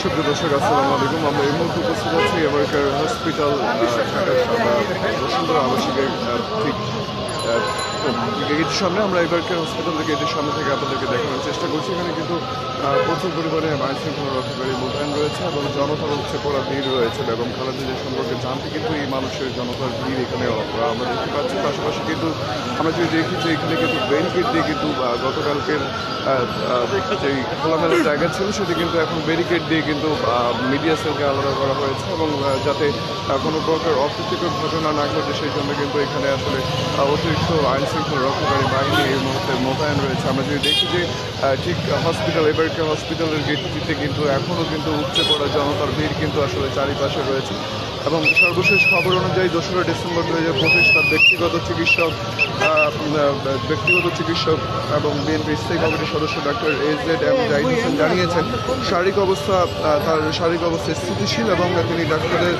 সুপ্রিয় দর্শক আসসালামু আলাইকুম। আমরা এই মুহূর্তে উপস্থিত আছি আমেরিকার হসপিটাল বসুন্ধরা আবাসিকের ঠিক গেটের সামনে আমরা এবারকার হসপিটালের গেটের সামনে থেকে আপনাদেরকে দেখানোর চেষ্টা করছি। এখানে কিন্তু প্রচুর পরিমাণে আইন রক্ষাকারী মোতায়েন রয়েছে এবং জনতার উচ্ছে পড়া ভিড় রয়েছে। এবং খালেদা সম্পর্কে জানতে কিন্তু এই মানুষের জনতার ভিড় এখানে আমরা দেখতে পাচ্ছি, পাশাপাশি কিন্তু আমরা যদি দেখি যে এখানে কিন্তু ব্যারিকেড দিয়ে কিন্তু গতকালকের যেই খোলামেলা জায়গা ছিল, সেটি কিন্তু এখন ব্যারিকেড দিয়ে কিন্তু মিডিয়া সেলকে আলাদা করা হয়েছে এবং যাতে কোনো প্রকার অপ্রীতিকর ঘটনা না ঘটে, সেই জন্য কিন্তু এখানে আসলে অতিরিক্ত আইন শৃঙ্খলা রক্ষাকারী বাহিনী এই মুহূর্তে মোতায়েন রয়েছে। আমরা যদি দেখি যে ঠিক হসপিটাল এবারকে হসপিটালের গেটটিতে কিন্তু এখনও কিন্তু উপচে পড়া জনতার ভিড় কিন্তু আসলে চারিপাশে রয়েছে। এবং সর্বশেষ খবর অনুযায়ী দোসরা ডিসেম্বর দু হাজার পঁচিশ তার ব্যক্তিগত চিকিৎসক ব্যক্তিগত চিকিৎসক এবং বিএনপি স্থায়ী কমিটির সদস্য doctor S Z M Zahid Hossain জানিয়েছেন, শারীরিক অবস্থা তার শারীরিক অবস্থা স্থিতিশীল এবং তিনি ডাক্তারদের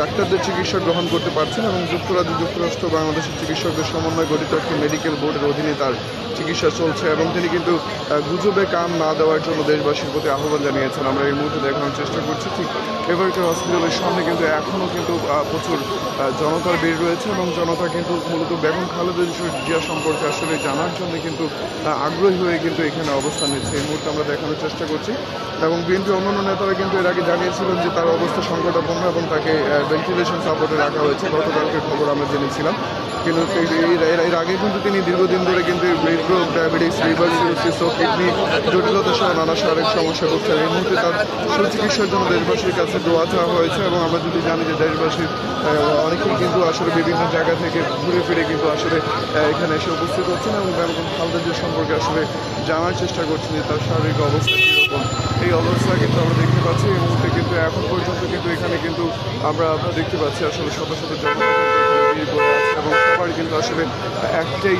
ডাক্তারদের চিকিৎসা গ্রহণ করতে পারছেন এবং যুক্তরাজ্য যুক্তরাষ্ট্র বাংলাদেশের চিকিৎসকদের সমন্বয় গঠিত একটি মেডিকেল বোর্ডের অধীনে তার চিকিৎসা চলছে এবং তিনি কিন্তু গুজবে কাম না দেওয়ার জন্য দেশবাসীর প্রতি আহ্বান জানিয়েছেন। আমরা এই মুহূর্তে দেখানোর চেষ্টা করছি, ঠিক এবারকার হসপিটালের সামনে কিন্তু এখনও কিন্তু প্রচুর জনতার ভিড় রয়েছে এবং জনতা কিন্তু মূলত বেগম খালেদা জিয়া সম্পর্কে আসলে জানার জন্য কিন্তু আগ্রহী হয়ে কিন্তু এখানে অবস্থান নিচ্ছে। এই মুহূর্তে আমরা দেখানোর চেষ্টা করছি। এবং বিএনপি অন্যান্য নেতারা কিন্তু এর আগে জানিয়েছিলেন যে তার অবস্থা সংকটাপন্ন এবং তাকে ভেন্টিলেশন সাপোর্টে রাখা হয়েছে। গতকালকে খবর আমরা জেনেছিলাম। কিন্তু এর আগে কিন্তু তিনি দীর্ঘদিন ধরে কিন্তু হৃদরোগ ডায়াবেটিস লিভার সিরোসিস ও কিডনি জটিলতা সহ নানা শারীরিক সমস্যা ভুগছেন। এই মুহূর্তে তার সুচিকিৎসার জন্য দেশবাসীর কাছে দোয়া চাওয়া হয়েছে এবং আমরা যদি জানি যে দেশবাসীর অনেকেই কিন্তু আসলে বিভিন্ন জায়গা থেকে ঘুরে ফিরে কিন্তু আসলে এখানে এসে উপস্থিত হচ্ছেন এবং বেগম খালেদা জিয়ার সম্পর্কে আসলে জানার চেষ্টা করছেন যে তার শারীরিক অবস্থা কীরকম। এই অবস্থা কিন্তু আমরা দেখতে পাচ্ছি, এই মুহূর্তে কিন্তু এখন পর্যন্ত কিন্তু এখানে কিন্তু আমরা দেখতে পাচ্ছি আসলে শত শত জনতা এবং সবার কিন্তু আসলে একটাই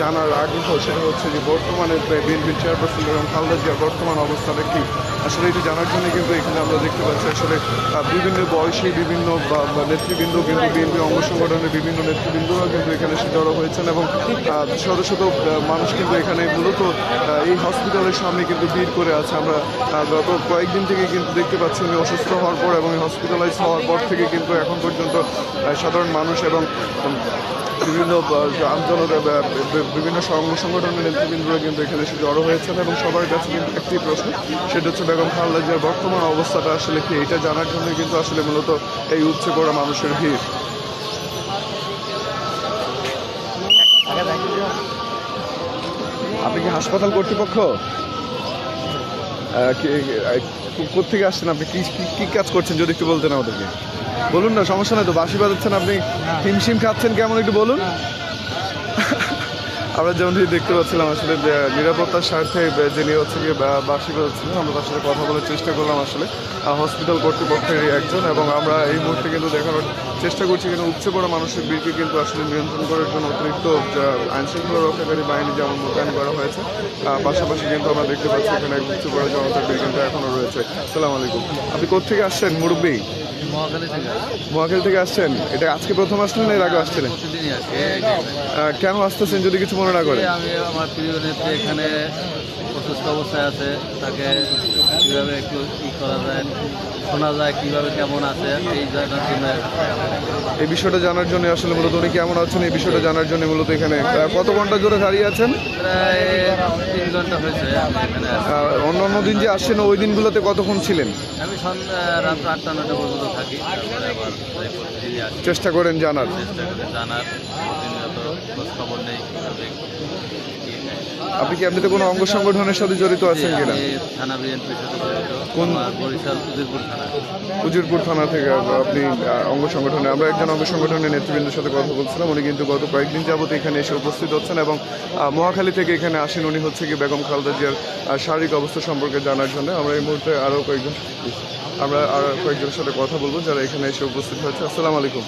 জানার আগ্রহ সেটা হচ্ছে যে বর্তমানে বিএনপির চেয়ারপারসন এবং খালেদা জিয়ার বর্তমান অবস্থাটা কি। আসলে এটি জানার জন্য কিন্তু এখানে আমরা দেখতে পাচ্ছি আসলে বিভিন্ন বয়সী বিভিন্ন নেতৃবৃন্দ, কিন্তু বিএনপি অঙ্গ সংগঠনের বিভিন্ন নেতৃবৃন্দরা কিন্তু এখানে এসে জড়ো হয়েছেন এবং শত শত মানুষ কিন্তু এখানে মূলত এই হসপিটালের সামনে কিন্তু ভিড় করে আছে। আমরা গত কয়েকদিন থেকে কিন্তু দেখতে পাচ্ছি উনি অসুস্থ হওয়ার পর এবং হসপিটালাইজ হওয়ার পর থেকে কিন্তু এখন পর্যন্ত সাধারণ মানুষ এবং বিভিন্ন আন্দোলন বিভিন্ন সংগঠনের নেতৃবৃন্দরা কিন্তু এখানে এসে জড়ো হয়েছেন এবং সবার কাছে কিন্তু একটি প্রশ্ন, সেটা হচ্ছে বেগম খালেদা জিয়ার বর্তমান অবস্থাটা আসলে কি? এটা জানার জন্য কিন্তু আসলে মূলত এই উপচে পড়া মানুষের ভিড়। আপনি কি হাসপাতাল কর্তৃপক্ষ? আহ, কি- আহ, আসছেন আপনি? কি কি- কাজ করছেন? যদি একটু বলতেন আমাদেরকে। বলুন না সমস্যা নাই তো বাঁশি বাজাচ্ছেন আপনি। হিমশিম খাচ্ছেন কেমন একটু বলুন। আমরা যেমনটি দেখতে পাচ্ছিলাম আসলে নিরাপত্তার স্বার্থে যিনি হচ্ছে গিয়ে, বা- বাঁশি বাজাচ্ছিলেন আমরা তার সাথে কথা বলার চেষ্টা করলাম আসলে। হসপিটাল কর্তৃপক্ষের একজন এবং আমরা এই মুহূর্তে কিন্তু দেখানোর চেষ্টা করছি কিন্তু উপচে পড়া মানুষের ভিড়কে কিন্তু আসলে নিয়ন্ত্রণ করার জন্য অতিরিক্ত আইন শৃঙ্খলা রক্ষাকারী বাহিনী যেমন মোতায়েন করা হয়েছে পাশাপাশি কিন্তু আমরা দেখতে পাচ্ছি এখানে উপচে পড়া জনতার ভিড় কিন্তু এখনও রয়েছে। সালাম আলাইকুম। আপনি কোথেকে আসছেন মুরব্বী? মহাখালী থেকে আসছেন? এটা আজকে প্রথম আসলেন না এর আগে আসছিলেন? প্রতিদিনই আসি আহ, কেন আসতেছেন যদি কিছু মনে না করেন? আমি আমার প্রিয় নেত্রী এখানে অসুস্থ অবস্থায় আছে তাকে কীভাবে একটু ই করা যায় শোনা যায় কীভাবে কেমন আছে এই জানার জন্য এই বিষয়টা জানার জন্য আসলে মূলত উনি কেমন আছেন এই বিষয়টা জানার জন্য মূলত এখানে কত ঘণ্টা জোরে দাঁড়িয়ে আছেন? প্রায় তিন ঘণ্টা হয়েছে এখানে অন্য অন্য দিন যে আসছেন ওই দিনগুলোতে কতক্ষণ ছিলেন? আমি সন্ধ্যা রাত আটটা নটা পর্যন্ত থাকি। চেষ্টা করেন জানার। চেষ্টা করে জানার। খবর নেই কীভাবে কি আপনি কি এমনিতে কোনো অঙ্গ সংগঠনের সাথে জড়িত আছেন কিনা? থানা বিএনপির সাথে জড়িত। কোন- বরিশাল উজিরপুর থানা। উজিরপুর থানা থেকে আপনি অঙ্গ সংগঠনে আমরা একজন অঙ্গ সংগঠনের নেতৃবৃন্দের সাথে কথা বলছিলাম। উনি কিন্তু গত কয়েকদিন যাবত এখানে এসে উপস্থিত হচ্ছেন এবং মহাখালী থেকে এখানে আসেন। উনি হচ্ছে কি বেগম খালদা জিয়ার শারীরিক অবস্থা সম্পর্কে জানার জন্য। আমরা এই মুহূর্তে আরও কয়েকজন আমরা আর কয়েকজনের সাথে কথা বলব যারা এখানে এসে উপস্থিত হয়েছে। আসসালামু আলাইকুম।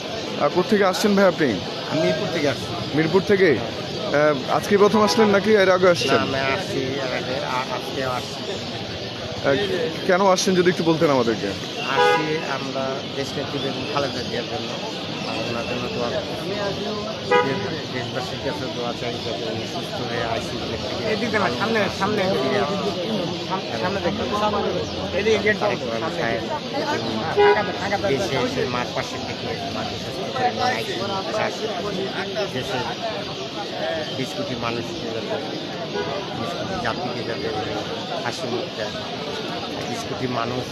কোত্থেকে আসছেন ভাই আপনি? মিরপুর থেকে আসছি। মিরপুর থেকে? আজকে প্রথম আসলেন নাকি এর আগে আসছেন? কেন আসছেন যদি একটু বলতেন আমাদেরকে? আসছি আমরা দেশনেত্রী বেগম খালেদা জিয়ার জন্য ওনার দোয়া দেশবাসীর কাছে দোয়া চাই যাতে উনি সুস্থ হয়ে আইসি সামনে সামনে। দেশে এসে মার পাশে থেকে মাকে সুস্থ করে নিয়ে আইসি। দেশের বিশ কোটি মানুষকে যাতে বিশ কোটি জাতিকে যাতে হাসি মুখ দেয়। বিশ কোটি মানুষ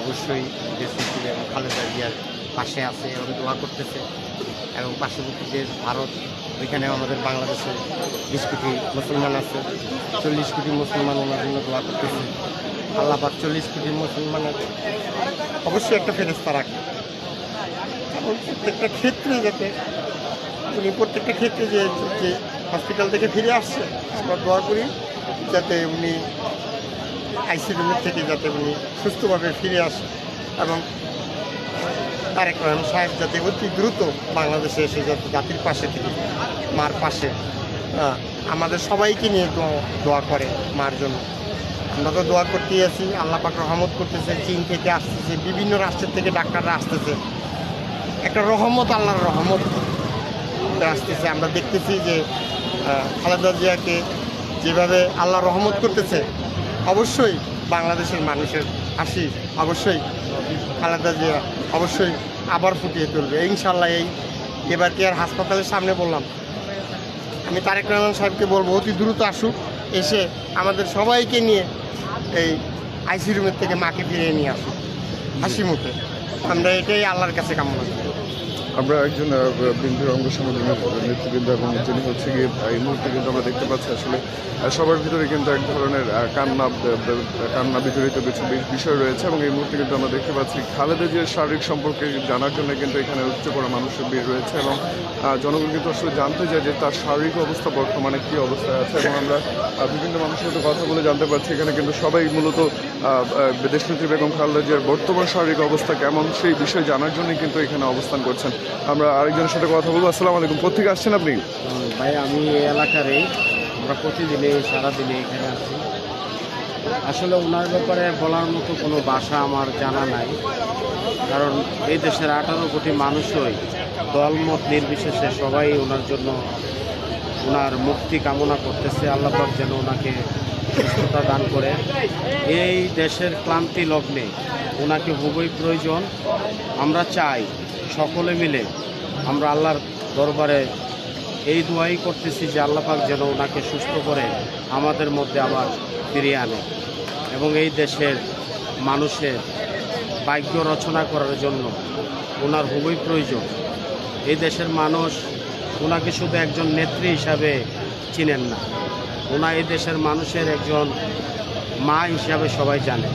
অবশ্যই দেশে এবং খালেদা জিয়ার পাশে আছে এবং দোয়া করতেছে। এবং পার্শ্ববর্তী দেশ ভারত ওইখানেও আমাদের বাংলাদেশে বিশ কোটি মুসলমান আছে, চল্লিশ কোটি মুসলমান ওনার জন্য দোয়া করতেছে। আল্লাহ পাক চল্লিশ কোটি মুসলমানের অবশ্যই একটা ফেরস্তা রাখে। এবং প্রত্যেকটা ক্ষেত্রে যাতে উনি প্রত্যেকটা ক্ষেত্রে যে যে হসপিটাল থেকে ফিরে আসছে, আমরা দোয়া করি যাতে উনি আইসি থেকে যাতে উনি সুস্থভাবে ফিরে আসে। এবং তারেক রহমান সাহেব যাতে অতি দ্রুত বাংলাদেশে এসে যাতে জাতির পাশে থেকে মার পাশে। আমাদের সবাইকে নিয়ে দোয়া- করে মার জন্য। আমরা তো দোয়া করতেই আছি, আল্লাহ পাক রহমত করতেছে, চীন থেকে আসতেছে, বিভিন্ন রাষ্ট্রের থেকে ডাক্তাররা আসতেছে। একটা রহমত, আল্লাহর রহমত আসতেছে। আমরা দেখতেছি যে খালেদা জিয়াকে যেভাবে আল্লাহ রহমত করতেছে, অবশ্যই বাংলাদেশের মানুষের হাসি, অবশ্যই। খালেদা জিয়া অবশ্যই আবার ফুটিয়ে তুলবে। ইনশাল্লাহ এই এবার কি আর হাসপাতালের সামনে বললাম? আমি তারেক রহমান সাহেবকে বলব, অতি দ্রুত আসুক, এসে আমাদের সবাইকে নিয়ে এই আইসি রুমের থেকে মাকে ফিরিয়ে নিয়ে আসুক। হাসি মুখে। আমরা এটাই আল্লাহর কাছে কামনা করি। আমরা একজন বিন্দু অঙ্গ সংগঠনের নেতৃবৃন্দ এবং যিনি হচ্ছে গিয়ে এই মুহূর্তে কিন্তু আমরা দেখতে পাচ্ছি আসলে সবার ভিতরে কিন্তু এক ধরনের কান্না কান্না বিজড়িত কিছু বিষয় রয়েছে এবং এই মুহূর্তে কিন্তু আমরা দেখতে পাচ্ছি খালেদা জিয়ার শারীরিক সম্পর্কে জানার জন্য কিন্তু এখানে উচ্চ করা মানুষের ভিড় রয়েছে এবং জনগণ কিন্তু আসলে জানতে চায় যে তার শারীরিক অবস্থা বর্তমানে কী অবস্থায় আছে এবং আমরা বিভিন্ন মানুষের সাথে কথা বলে জানতে পারছি এখানে কিন্তু সবাই মূলত দেশনেত্রী বেগম খালেদা জিয়ার বর্তমান শারীরিক অবস্থা কেমন সেই বিষয়ে জানার জন্যই কিন্তু এখানে অবস্থান করছেন। আমরা আরেকজনের সাথে কথা বলব। আসসালামু আলাইকুম। কোথেকে আসছেন আপনি? ভাই, আমি এই এলাকারই। আমরা প্রতিদিনে সারাদিনে এখানে আছি। আসলে ওনার ব্যাপারে বলার মতো কোনো ভাষা আমার জানা নাই। কারণ এই দেশের আঠারো কোটি মানুষই দলমত নির্বিশেষে সবাই ওনার জন্য ওনার মুক্তি কামনা করতেছে। আল্লাপাক যেন ওনাকে সুস্থতা দান করে। এই দেশের ক্লান্তি লগ্নে ওনাকে খুবই প্রয়োজন। আমরা চাই সকলে মিলে আমরা আল্লাহর দরবারে এই দোয়াই করতেছি যে আল্লাপাক যেন ওনাকে সুস্থ করে আমাদের মধ্যে আবার ফিরিয়ে আনে এবং এই দেশের মানুষের ভাগ্য রচনা করার জন্য ওনার খুবই প্রয়োজন। এই দেশের মানুষ ওনাকে শুধু একজন নেত্রী হিসাবে চিনেন না ওনা এই দেশের মানুষের একজন মা হিসাবে সবাই জানে।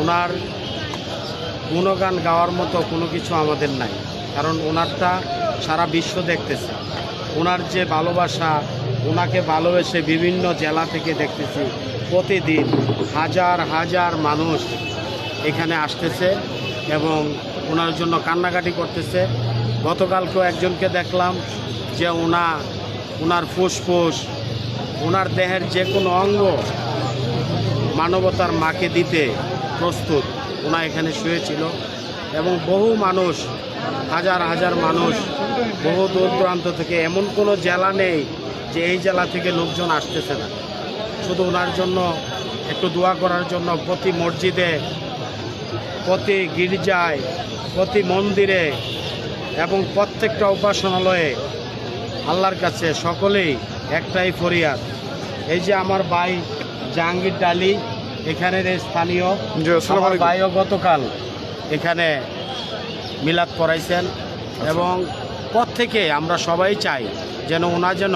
ওনার গুণগান গাওয়ার মতো কোনো কিছু আমাদের নাই। কারণ ওনারটা সারা বিশ্ব দেখতেছে। ওনার যে ভালোবাসা, ওনাকে ভালোবেসে বিভিন্ন জেলা থেকে দেখতেছি। প্রতিদিন হাজার হাজার মানুষ এখানে আসতেছে এবং ওনার জন্য কান্নাকাটি করতেছে। গতকালকেও একজনকে দেখলাম যে ওনা, ওনার ফুসফুস, ওনার দেহের যে কোনো অঙ্গ মানবতার মাকে দিতে প্রস্তুত। ওনা এখানে শুয়েছিল এবং বহু মানুষ, হাজার হাজার মানুষ বহু দূর দূরান্ত থেকে, এমন কোনো জেলা নেই যে এই জেলা থেকে লোকজন আসতেছে না। শুধু ওনার জন্য একটু দোয়া করার জন্য প্রতি মসজিদে, প্রতি গির্জায়, প্রতি মন্দিরে এবং প্রত্যেকটা উপাসনালয়ে আল্লাহর কাছে সকলেই একটাই ফরিয়াদ। এই যে আমার ভাই জাহাঙ্গীর ডালি এখানের এই স্থানীয় আমার ভাইও গতকাল এখানে মিলাদ করাইছেন এবং পর থেকে আমরা সবাই চাই যেন ওনা যেন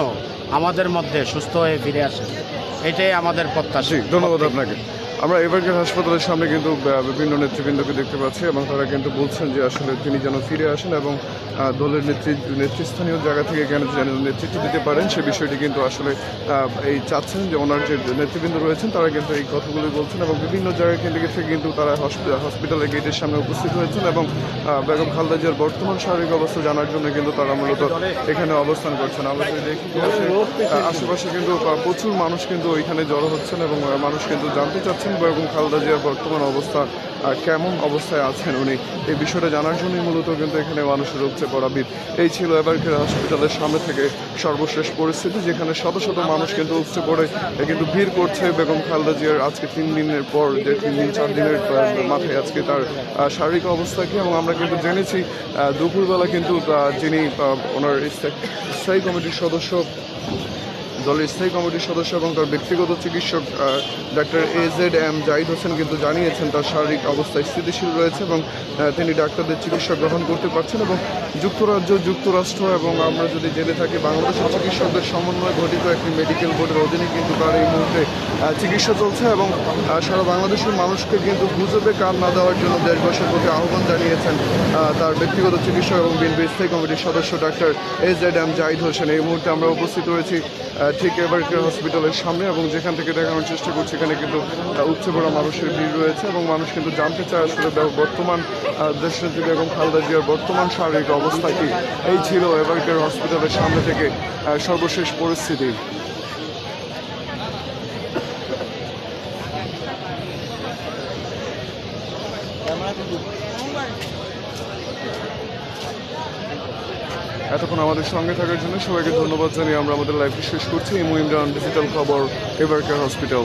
আমাদের মধ্যে সুস্থ হয়ে ফিরে আসেন। এটাই আমাদের প্রত্যাশী। ধন্যবাদ আপনাকে। আমরা এবারকার হাসপাতালের সামনে কিন্তু বিভিন্ন নেতৃবৃন্দকে দেখতে পাচ্ছি এবং তারা কিন্তু বলছেন যে আসলে তিনি যেন ফিরে আসেন এবং দলের নেতৃ নেতৃস্থানীয় জায়গা থেকে কেন যেন নেতৃত্ব দিতে পারেন, সে বিষয়টি কিন্তু আসলে এই চাচ্ছেন যে ওনার যে নেতৃবৃন্দ রয়েছেন, তারা কিন্তু এই কথাগুলি বলছেন এবং বিভিন্ন জায়গায় থেকে থেকে কিন্তু তারা হসপি- হসপিটালের গেটের সামনে উপস্থিত হয়েছেন এবং বেগম খালদা জিয়ার বর্তমান শারীরিক অবস্থা জানার জন্য কিন্তু তারা মূলত এখানে অবস্থান করছেন। আমরা যদি দেখি আশেপাশে কিন্তু প্রচুর মানুষ কিন্তু ওইখানে জড়ো হচ্ছেন এবং মানুষ কিন্তু জানতে চাচ্ছেন বেগম খালেদা জিয়ার বর্তমান অবস্থা কেমন অবস্থায় আছেন উনি? এই বিষয়টা জানার জন্যই মূলত কিন্তু এখানে মানুষের উপচে পড়া ভিড়। এই ছিল এবারকের হসপিটালের সামনে থেকে সর্বশেষ পরিস্থিতি, যেখানে শত শত মানুষ কিন্তু উপচে পড়ে কিন্তু ভিড় করছে বেগম খালেদা জিয়ার আজকে তিন দিনের পর যে তিন দিন, চার দিনের মাথায় আজকে তার শারীরিক অবস্থা কি? এবং আমরা কিন্তু জেনেছি দুপুরবেলা কিন্তু যিনি ওনার স্থায়ী কমিটির সদস্য দলের স্থায়ী কমিটির সদস্য এবং তার ব্যক্তিগত চিকিৎসক doctor A Z M Zahid Hossain কিন্তু জানিয়েছেন তার শারীরিক অবস্থা স্থিতিশীল রয়েছে এবং তিনি ডাক্তারদের চিকিৎসা গ্রহণ করতে পারছেন এবং যুক্তরাজ্য, যুক্তরাষ্ট্র এবং আমরা যদি জেনে থাকি বাংলাদেশের চিকিৎসকদের সমন্বয়ে গঠিত একটি মেডিকেল বোর্ডের অধীনে কিন্তু তার এই মুহূর্তে চিকিৎসা চলছে এবং সারা বাংলাদেশের মানুষকে কিন্তু গুজবে কান না দেওয়ার জন্য দেশবাসীর প্রতি আহ্বান জানিয়েছেন তার ব্যক্তিগত চিকিৎসক এবং বিএনপি স্থায়ী কমিটির সদস্য doctor S Z M Zahid Hossain. এই মুহূর্তে আমরা উপস্থিত রয়েছি ঠিক এবারকের হসপিটালের সামনে এবং যেখান থেকে দেখানোর চেষ্টা করছি, এখানে কিন্তু উপচে পড়া মানুষের ভিড় রয়েছে এবং মানুষ কিন্তু জানতে চায় আসলে বর্তমান দেশের যুগে এবং খালেদা জিয়ার বর্তমান শারীরিক অবস্থা কি। এই ছিল এবারকের হসপিটালের সামনে থেকে সর্বশেষ পরিস্থিতি। এতক্ষণ আমাদের সঙ্গে থাকার জন্য সবাইকে ধন্যবাদ জানিয়ে আমরা আমাদের লাইফটি শেষ করছি। ইমু ইমরান ডিজিটাল খবর এভারকেয়ার হসপিটাল